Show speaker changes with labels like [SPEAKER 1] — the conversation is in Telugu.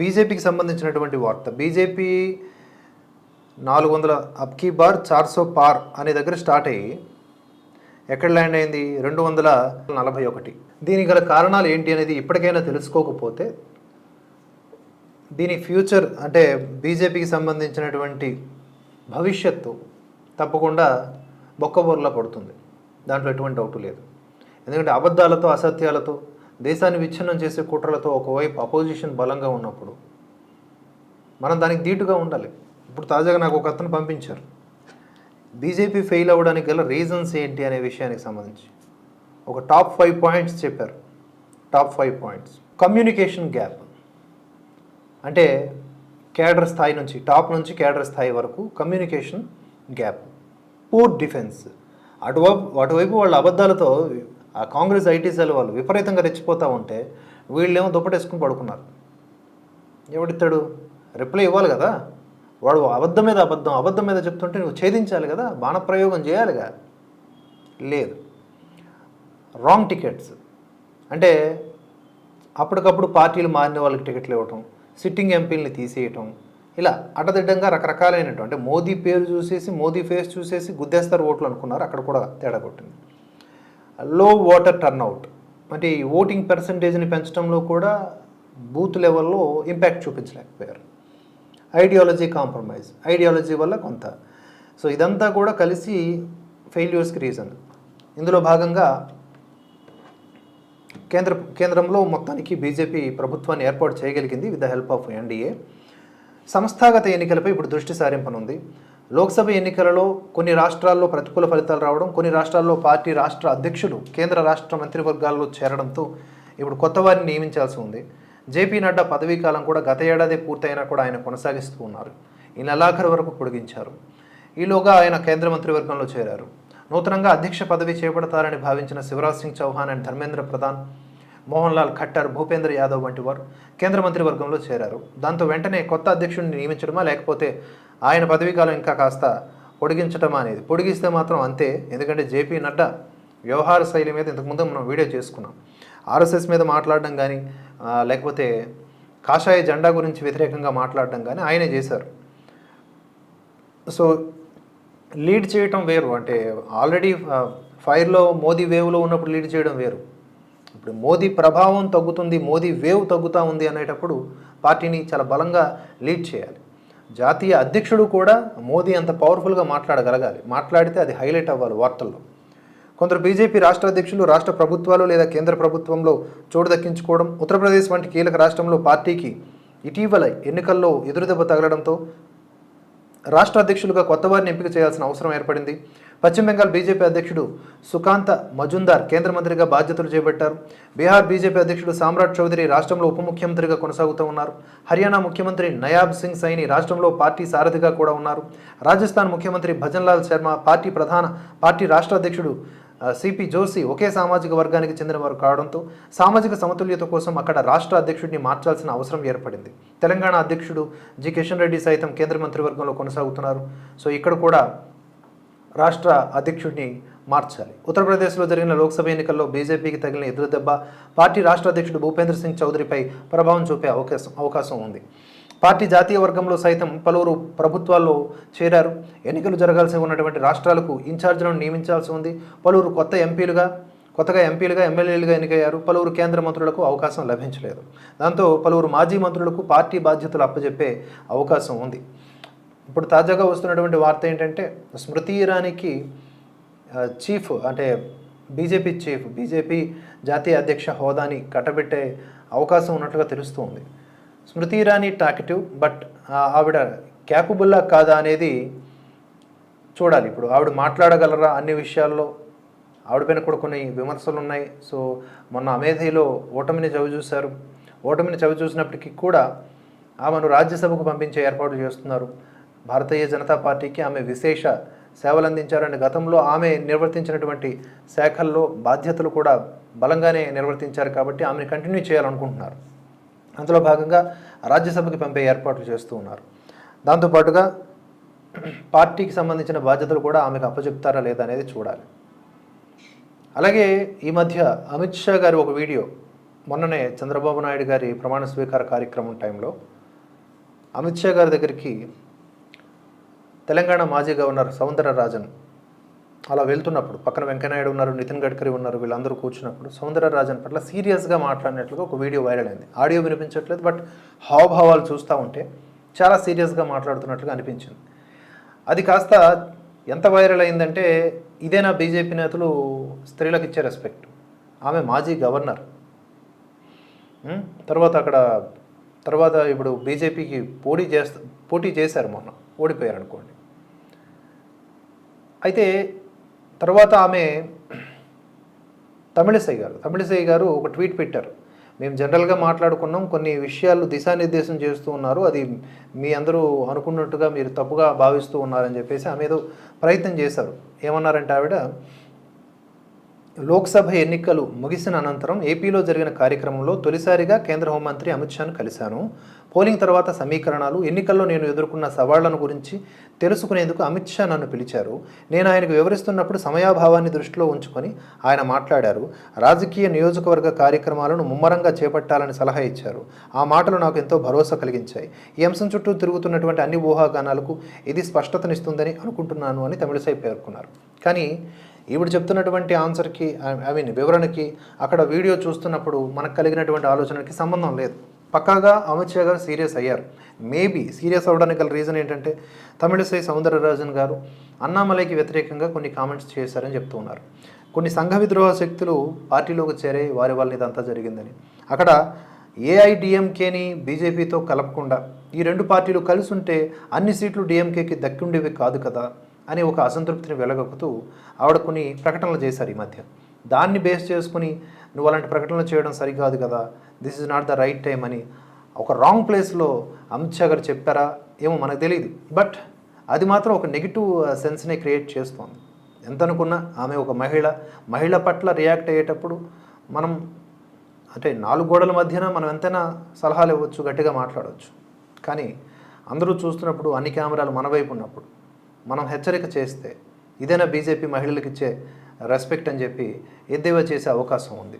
[SPEAKER 1] బీజేపీకి సంబంధించినటువంటి వార్త. బీజేపీ నాలుగు వందల అబ్కీ బార్ చార్సో పార్ అనే దగ్గర స్టార్ట్ అయ్యి ఎక్కడ ల్యాండ్ అయింది? రెండు వందల నలభై ఒకటి. దీనికి గల కారణాలు ఏంటి అనేది ఇప్పటికైనా తెలుసుకోకపోతే దీని ఫ్యూచర్ అంటే బీజేపీకి సంబంధించినటువంటి భవిష్యత్తు తప్పకుండా బొక్కబోర్లా పడుతుంది. దాంట్లో ఎటువంటి డౌట్ లేదు. ఎందుకంటే అబద్ధాలతో అసత్యాలతో దేశాన్ని విచ్ఛిన్నం చేసే కుట్రలతో ఒకవైపు అపోజిషన్ బలంగా ఉన్నప్పుడు మనం దానికి ధీటుగా ఉండాలి. ఇప్పుడు తాజాగా నాకు ఒక అతను పంపించారు. బీజేపీ ఫెయిల్ అవ్వడానికి గల రీజన్స్ ఏంటి అనే విషయానికి సంబంధించి. ఒక టాప్ ఫైవ్ పాయింట్స్ చెప్పారు. Top five points. Communication gap. అంటే కేడర్ స్థాయి నుంచి టాప్ నుంచి కేడర్ స్థాయి వరకు కమ్యూనికేషన్ గ్యాప్. పూర్ డిఫెన్స్ అటువైపు అటువైపు వాళ్ళ అబద్ధాలతో ఆ కాంగ్రెస్ ఐటీ సెల్ వాళ్ళు విపరీతంగా రెచ్చిపోతూ ఉంటే వీళ్ళేమో దుప్పటేసుకుని పడుకున్నారు. ఎవడిస్తాడు రిప్లై ఇవ్వాలి కదా. వాడు అబద్ధం మీద అబద్ధం అబద్ధం మీద చెప్తుంటే నువ్వు ఛేదించాలి కదా బాణప్రయోగం చేయాలిగా? లేదు. రాంగ్ టికెట్స్ అంటే అప్పటికప్పుడు పార్టీలు మారిన వాళ్ళకి టికెట్లు ఇవ్వటం సిట్టింగ్ ఎంపీలని తీసేయటం ఇలా అటదిడ్డంగా రకరకాలైనటువంటి అంటే మోదీ పేరు చూసేసి మోదీ ఫేస్ చూసేసి గుద్దేస్తారు ఓట్లు అనుకున్నారు. అక్కడ కూడా తేడా కొట్టింది. లో ఓటర్ టర్న్అవుట్ అంటే ఈ ఓటింగ్ పర్సంటేజ్ని పెంచడంలో కూడా బూత్ లెవెల్లో ఇంపాక్ట్ చూపించలేకపోయారు. ఐడియాలజీ కాంప్రమైజ్ ఐడియాలజీ వల్ల కొంత. సో ఇదంతా కూడా కలిసి ఫెయిల్యూర్స్కి రీజన్ ఇందులో భాగంగా కేంద్ర కేంద్రంలో మొత్తానికి బీజేపీ ప్రభుత్వాన్ని ఏర్పాటు చేయగలిగింది with the help of NDA సంస్థాగత ఎన్నికలపై ఇప్పుడు దృష్టి సారింపనుంది. లోక్సభ ఎన్నికలలో కొన్ని రాష్ట్రాల్లో ప్రతికూల ఫలితాలు రావడం కొన్ని రాష్ట్రాల్లో పార్టీ రాష్ట్ర అధ్యక్షులు కేంద్ర రాష్ట్ర మంత్రివర్గాల్లో చేరడంతో ఇప్పుడు కొత్త వారిని నియమించాల్సి ఉంది. జేపీ నడ్డా పదవీ కాలం కూడా గత ఏడాది పూర్తయినా కూడా ఆయన కొనసాగిస్తూ ఉన్నారు. ఈ నెలాఖరు వరకు పొడిగించారు. ఈలోగా ఆయన కేంద్ర మంత్రివర్గంలో చేరారు. నూతనంగా అధ్యక్ష పదవి చేపడతారని భావించిన శివరాజ్ సింగ్ చౌహాన్ అండ్ ధర్మేంద్ర ప్రధాన్ మోహన్ లాల్ ఖట్టర్ భూపేంద్ర యాదవ్ వంటి వారు కేంద్ర మంత్రివర్గంలో చేరారు. దాంతో వెంటనే కొత్త అధ్యక్షుడిని నియమించడమా లేకపోతే ఆయన పదవీకాలం ఇంకా కాస్త పొడిగించటం అనేది. పొడిగిస్తే మాత్రం అంతే. ఎందుకంటే జేపీ నడ్డా వ్యవహార శైలి మీద ఇంతకుముందు మనం వీడియో చేసుకున్నాం. ఆర్ఎస్ఎస్ మీద మాట్లాడడం కానీ లేకపోతే కాషాయ జెండా గురించి వ్యతిరేకంగా మాట్లాడడం కానీ ఆయనే చేశారు. సో లీడ్ చేయటం వేరు. అంటే ఆల్రెడీ ఫైర్లో మోదీ వేవ్లో ఉన్నప్పుడు లీడ్ చేయడం వేరు. ఇప్పుడు మోదీ ప్రభావం తగ్గుతుంది మోదీ వేవ్ తగ్గుతూ ఉంది అనేటప్పుడు పార్టీని చాలా బలంగా లీడ్ చేయాలి. జాతీయ అధ్యక్షుడు కూడా మోదీ అంత పవర్ఫుల్గా మాట్లాడగలగాలి. మాట్లాడితే అది హైలైట్ అవ్వాలి వార్తల్లో. కొందరు బీజేపీ రాష్ట్ర అధ్యక్షులు రాష్ట్ర ప్రభుత్వాలు లేదా కేంద్ర ప్రభుత్వంలో చోటు దక్కించుకోవడం ఉత్తరప్రదేశ్ వంటి కీలక రాష్ట్రంలో పార్టీకి ఇటీవల ఎన్నికల్లో ఎదురుదెబ్బ తగలడంతో రాష్ట్ర అధ్యక్షులుగా కొత్త వారిని ఎంపిక చేయాల్సిన అవసరం ఏర్పడింది. పశ్చిమ బెంగాల్ బీజేపీ అధ్యక్షుడు సుకాంత మజుందార్ కేంద్ర మంత్రిగా బాధ్యతలు చేపట్టారు. బీహార్ బీజేపీ అధ్యక్షుడు సామ్రాట్ చౌదరి రాష్ట్రంలో ఉప ముఖ్యమంత్రిగా కొనసాగుతూ ఉన్నారు. హర్యానా ముఖ్యమంత్రి నయాబ్ సింగ్ సైని రాష్ట్రంలో పార్టీ సారథిగా కూడా ఉన్నారు. రాజస్థాన్ ముఖ్యమంత్రి భజన్లాల్ శర్మ పార్టీ ప్రధాన పార్టీ రాష్ట్ర అధ్యక్షుడు సిపి జోషి ఒకే సామాజిక వర్గానికి చెందినవారు కావడంతో సామాజిక సమతుల్యత కోసం అక్కడ రాష్ట్ర అధ్యక్షుడిని మార్చాల్సిన అవసరం ఏర్పడింది. తెలంగాణ అధ్యక్షుడు జి కిషన్ రెడ్డి సైతం కేంద్ర మంత్రివర్గంలో కొనసాగుతున్నారు. సో ఇక్కడ కూడా రాష్ట్ర అధ్యక్షుడిని మార్చాలి. ఉత్తరప్రదేశ్లో జరిగిన లోక్సభ ఎన్నికల్లో బీజేపీకి తగిలిన ఎదురుదెబ్బ పార్టీ రాష్ట్ర అధ్యక్షుడు భూపేంద్ర సింగ్ చౌదరిపై ప్రభావం చూపే అవకాశం అవకాశం ఉంది. పార్టీ జాతీయ వర్గంలో సైతం పలువురు ప్రభుత్వాల్లో చేరారు. ఎన్నికలు జరగాల్సి ఉన్నటువంటి రాష్ట్రాలకు ఇన్ఛార్జీలను నియమించాల్సి ఉంది. పలువురు కొత్త ఎంపీలుగా కొత్తగా ఎంపీలుగా ఎమ్మెల్యేలుగా ఎన్నికయ్యారు. పలువురు కేంద్ర మంత్రులకు అవకాశం లభించలేదు. దాంతో పలువురు మాజీ మంత్రులకు పార్టీ బాధ్యతలు అప్పజెప్పే అవకాశం ఉంది. ఇప్పుడు తాజాగా వస్తున్నటువంటి వార్త ఏంటంటే స్మృతి ఇరానీకి చీఫ్ అంటే బీజేపీ చీఫ్ బీజేపీ జాతీయ అధ్యక్ష హోదాని కట్టబెట్టే అవకాశం ఉన్నట్లుగా తెలుస్తుంది. స్మృతి ఇరానీ టాకిటివ్ బట్ ఆవిడ క్యాపబుల్లా కాదా అనేది చూడాలి. ఇప్పుడు ఆవిడ మాట్లాడగలరా అన్ని విషయాల్లో? ఆవిడపైన కూడా కొన్ని విమర్శలు ఉన్నాయి సో మొన్న అమేధిలో ఓటమిని చవి చూశారు. ఓటమిని చవి చూసినప్పటికీ కూడా ఆమెను రాజ్యసభకు పంపించే ఏర్పాటు చేస్తున్నారు. భారతీయ జనతా పార్టీకి ఆమె విశేష సేవలందించారని గతంలో ఆమె నిర్వర్తించినటువంటి శాఖల్లో బాధ్యతలు కూడా బలంగానే నిర్వర్తించారు కాబట్టి ఆమెను కంటిన్యూ చేయాలనుకుంటున్నారు. అందులో భాగంగా రాజ్యసభకి పంపే ఏర్పాట్లు చేస్తూ ఉన్నారు. దాంతోపాటుగా పార్టీకి సంబంధించిన బాధ్యతలు కూడా ఆమెకు అప్పచెప్తారా లేదా అనేది చూడాలి. అలాగే ఈ మధ్య అమిత్ షా గారు ఒక వీడియో మొన్ననే చంద్రబాబు నాయుడు గారి ప్రమాణ స్వీకార కార్యక్రమం టైంలో అమిత్ షా గారి దగ్గరికి తెలంగాణ మాజీ గవర్నర్ సౌందరరాజన్ అలా వెళ్తున్నప్పుడు పక్కన వెంకయ్యనాయుడు ఉన్నారు నితిన్ గడ్కరీ ఉన్నారు వీళ్ళందరూ కూర్చున్నప్పుడు సౌందరరాజన్ పట్ల సీరియస్గా మాట్లాడినట్లుగా ఒక వీడియో వైరల్ అయింది. ఆడియో వినిపించట్లేదు బట్ హావభావాలు చూస్తూ ఉంటే చాలా సీరియస్గా మాట్లాడుతున్నట్లుగా అనిపించింది. అది కాస్త ఎంత వైరల్ అయిందంటే ఇదేనా బీజేపీ నేతలు స్త్రీలకు ఇచ్చే రెస్పెక్ట్. ఆమె మాజీ గవర్నర్. తర్వాత అక్కడ తర్వాత ఇప్పుడు బీజేపీకి పోటీ చేస్త పోటీ చేశారు మొన్న ఓడిపోయారు అనుకోండి అయితే తర్వాత ఆమె తమిళసై గారు తమిళసై గారు ఒక ట్వీట్ పెట్టారు. మేము జనరల్గా మాట్లాడుకున్నాం కొన్ని విషయాలు దిశానిర్దేశం చేస్తూ ఉన్నారు అది మీ అందరూ అనుకున్నట్టుగా మీరు తప్పుగా భావిస్తూ ఉన్నారని చెప్పేసి ఆమె ఏదో ప్రయత్నం చేశారు. ఏమన్నారంటే ఆవిడ లోక్సభ ఎన్నికలు ముగిసిన అనంతరం ఏపీలో జరిగిన కార్యక్రమంలో తొలిసారిగా కేంద్ర హోంమంత్రి అమిత్ షాను కలిశాను. పోలింగ్ తర్వాత సమీకరణాలు ఎన్నికల్లో నేను ఎదుర్కొన్న సవాళ్ళను గురించి తెలుసుకునేందుకు అమిత్ షా నన్ను పిలిచారు. నేను ఆయనకు వివరిస్తున్నప్పుడు సమయాభావాన్ని దృష్టిలో ఉంచుకొని ఆయన మాట్లాడారు. రాజకీయ నియోజకవర్గ కార్యక్రమాలను ముమ్మరంగా చేపట్టాలని సలహా ఇచ్చారు. ఆ మాటలు నాకు ఎంతో భరోసా కలిగించాయి. ఈ అంశం చుట్టూ తిరుగుతున్నటువంటి అన్ని ఊహాగానాలకు ఇది స్పష్టతనిస్తుందని అనుకుంటున్నాను అని తమిళసై పేర్కొన్నారు. కానీ ఈవిడ చెప్తున్నటువంటి ఆన్సర్కి ఐ మీన్ వివరణకి అక్కడ వీడియో చూస్తున్నప్పుడు మనకు కలిగినటువంటి ఆలోచనకి సంబంధం లేదు. పక్కాగా అమిత్ షా గారు సీరియస్ అయ్యారు. మేబీ సీరియస్ అవ్వడానికి గల రీజన్ ఏంటంటే తమిళసై సౌందరరాజన్ గారు అన్నామలైకి వ్యతిరేకంగా కొన్ని కామెంట్స్ చేశారని చెప్తూ ఉన్నారు. కొన్ని సంఘ విద్రోహ శక్తులు పార్టీలోకి చేరే వారి వల్ల ఇదంతా జరిగిందని. అక్కడ ఏఐడిఎంకేని బీజేపీతో కలపకుండా ఈ రెండు పార్టీలు కలిసి ఉంటే అన్ని సీట్లు డిఎంకేకి దక్కుండేవి కాదు కదా. అని ఒక అసంతృప్తిని వెలగక్కుతూ ఆవిడ కొన్ని ప్రకటనలు చేశారు ఈ మధ్య. దాన్ని బేస్ చేసుకుని నువ్వు అలాంటి ప్రకటనలు చేయడం సరికాదు కదా this is not the right time అని ఒక రాంగ్ ప్లేస్లో అమిత్ షా గారు చెప్పారా ఏమో మనకు తెలియదు బట్ అది మాత్రం ఒక నెగిటివ్ సెన్స్నే క్రియేట్ చేస్తోంది. ఎంత అనుకున్నా ఆమె ఒక మహిళ మహిళ పట్ల రియాక్ట్ అయ్యేటప్పుడు మనం అంటే నాలుగు గోడల మధ్యన మనం ఎంతైనా సలహాలు ఇవ్వచ్చు గట్టిగా మాట్లాడవచ్చు. కానీ అందరూ చూస్తున్నప్పుడు అన్ని కెమెరాలు మన వైపు ఉన్నప్పుడు మనం హెచ్చరిక చేస్తే ఇదేనా బీజేపీ మహిళలకు ఇచ్చే రెస్పెక్ట్ అని చెప్పి ఎద్దేవా చేసే అవకాశం ఉంది.